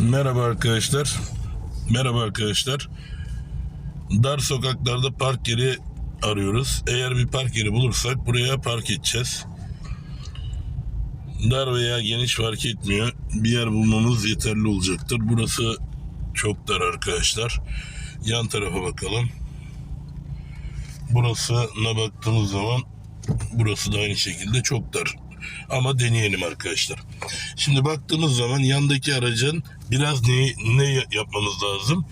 Merhaba arkadaşlar. Merhaba arkadaşlar. Dar sokaklarda park yeri arıyoruz. Eğer bir park yeri bulursak buraya park edeceğiz. Dar veya geniş fark etmiyor. Bir yer bulmamız yeterli olacaktır. Burası çok dar arkadaşlar. Yan tarafa bakalım. Burasına baktığımız zaman burası da aynı şekilde çok dar. Ama deneyelim arkadaşlar. Şimdi baktığımız zaman yandaki aracın biraz ne, ne yapmamız lazım?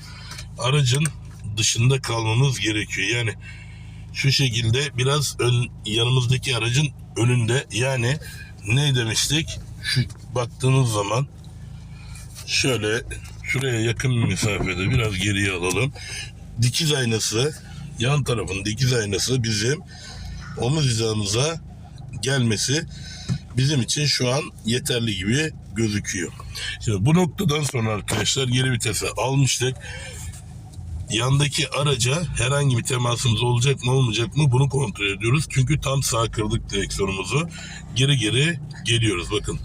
Aracın dışında kalmamız gerekiyor. Yani şu şekilde biraz ön, yanımızdaki aracın önünde yani ne demiştik? Şu baktığınız zaman şöyle şuraya yakın bir mesafede biraz geriye alalım. Dikiz aynası yan tarafın dikiz aynası bizim omuz hizamıza gelmesi bizim için şu an yeterli gibi gözüküyor. Şimdi bu noktadan sonra arkadaşlar geri vitese almıştık. Yandaki araca herhangi bir temasımız olacak mı olmayacak mı bunu kontrol ediyoruz. Çünkü tam sağ kırdık direksiyonumuzu. Geri geri geliyoruz bakın.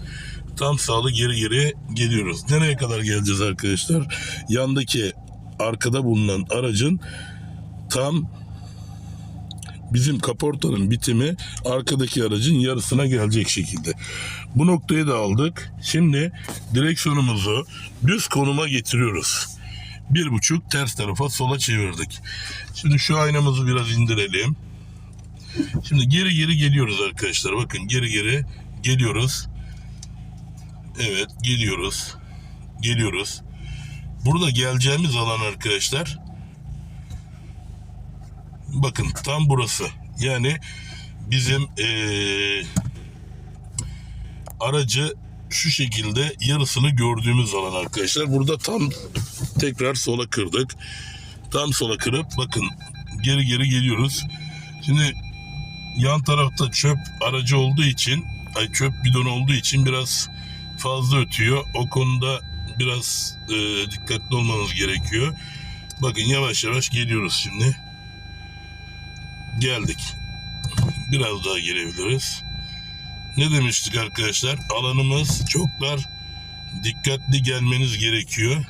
Tam sağlı geri geri geliyoruz. Nereye kadar geleceğiz arkadaşlar? Yandaki arkada bulunan aracın tam bizim kaportanın bitimi arkadaki aracın yarısına gelecek şekilde. Bu noktayı da aldık. Şimdi direksiyonumuzu düz konuma getiriyoruz. Bir buçuk ters tarafa sola çevirdik. Şimdi şu aynamızı biraz indirelim. Şimdi geri geri geliyoruz arkadaşlar. Bakın geri geri geliyoruz. Evet geliyoruz. Geliyoruz. Burada geleceğimiz alan arkadaşlar bakın tam burası. Yani bizim eee, aracı şu şekilde yarısını gördüğümüz alan arkadaşlar. Burada tam tekrar sola kırdık. Tam sola kırıp bakın geri geri geliyoruz. Şimdi yan tarafta çöp aracı olduğu için ay çöp bidonu olduğu için biraz fazla ötüyor. O konuda biraz eee, dikkatli olmanız gerekiyor. Bakın yavaş yavaş geliyoruz şimdi geldik. Biraz daha gelebiliriz. Ne demiştik arkadaşlar? Alanımız çok dar. Dikkatli gelmeniz gerekiyor.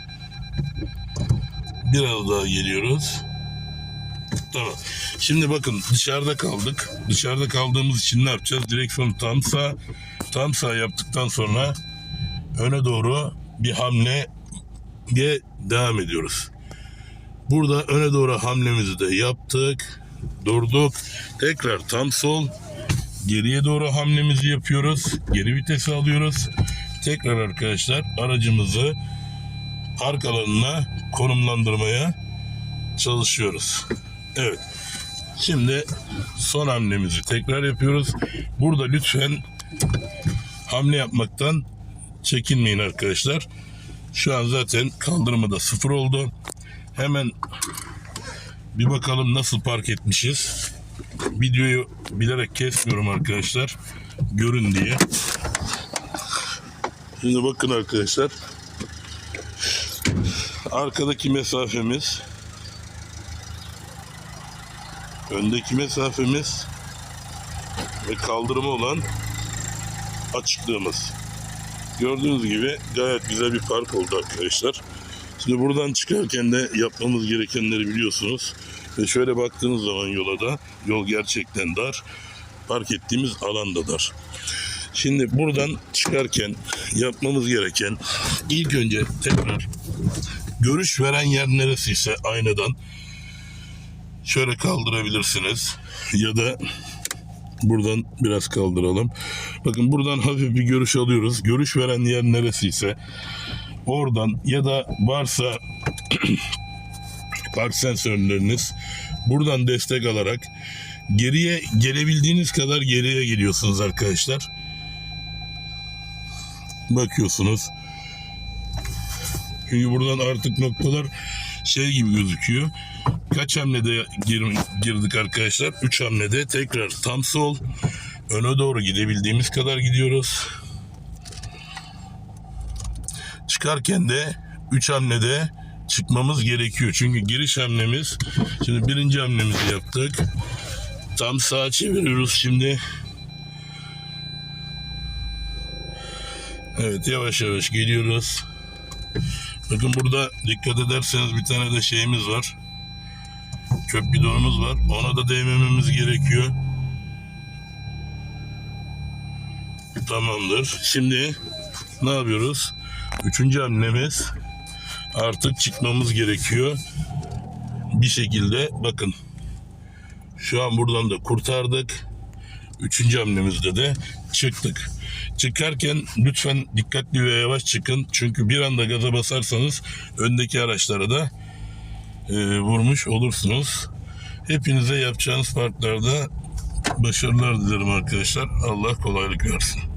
Biraz daha geliyoruz. Tamam. Şimdi bakın dışarıda kaldık. Dışarıda kaldığımız için ne yapacağız? Direksiyonu tam sağ, tam sağ yaptıktan sonra öne doğru bir hamle diye devam ediyoruz. Burada öne doğru hamlemizi de yaptık. Durduk. Tekrar tam sol. Geriye doğru hamlemizi yapıyoruz. Geri vitesi alıyoruz. Tekrar arkadaşlar aracımızı park alanına konumlandırmaya çalışıyoruz. Evet. Şimdi son hamlemizi tekrar yapıyoruz. Burada lütfen hamle yapmaktan çekinmeyin arkadaşlar. Şu an zaten kaldırmada sıfır oldu. Hemen bir bakalım nasıl park etmişiz. Videoyu bilerek kesmiyorum arkadaşlar. Görün diye. Şimdi bakın arkadaşlar. Arkadaki mesafemiz öndeki mesafemiz ve kaldırımı olan açıklığımız. Gördüğünüz gibi gayet güzel bir park oldu arkadaşlar. Şimdi buradan çıkarken de yapmamız gerekenleri biliyorsunuz. Ve şöyle baktığınız zaman yola da yol gerçekten dar. Park ettiğimiz alan da dar. Şimdi buradan çıkarken yapmamız gereken ilk önce tekrar görüş veren yer neresiyse aynadan şöyle kaldırabilirsiniz. Ya da buradan biraz kaldıralım. Bakın buradan hafif bir görüş alıyoruz. Görüş veren yer neresiyse oradan ya da varsa park sensörleriniz buradan destek alarak geriye gelebildiğiniz kadar geriye geliyorsunuz arkadaşlar. Bakıyorsunuz. Çünkü buradan artık noktalar şey gibi gözüküyor. Kaç hamlede gir- girdik arkadaşlar? 3 hamlede tekrar tam sol öne doğru gidebildiğimiz kadar gidiyoruz. Çıkarken de 3 hamlede çıkmamız gerekiyor. Çünkü giriş hamlemiz şimdi birinci hamlemizi yaptık. Tam sağa çeviriyoruz şimdi. Evet yavaş yavaş geliyoruz. Bakın burada dikkat ederseniz bir tane de şeyimiz var. Çöp bidonumuz var. Ona da değmememiz gerekiyor. Tamamdır. Şimdi ne yapıyoruz? Üçüncü hamlemiz artık çıkmamız gerekiyor. Bir şekilde bakın şu an buradan da kurtardık. Üçüncü hamlemizde de çıktık. Çıkarken lütfen dikkatli ve yavaş çıkın. Çünkü bir anda gaza basarsanız öndeki araçlara da e, vurmuş olursunuz. Hepinize yapacağınız parklarda başarılar dilerim arkadaşlar. Allah kolaylık versin.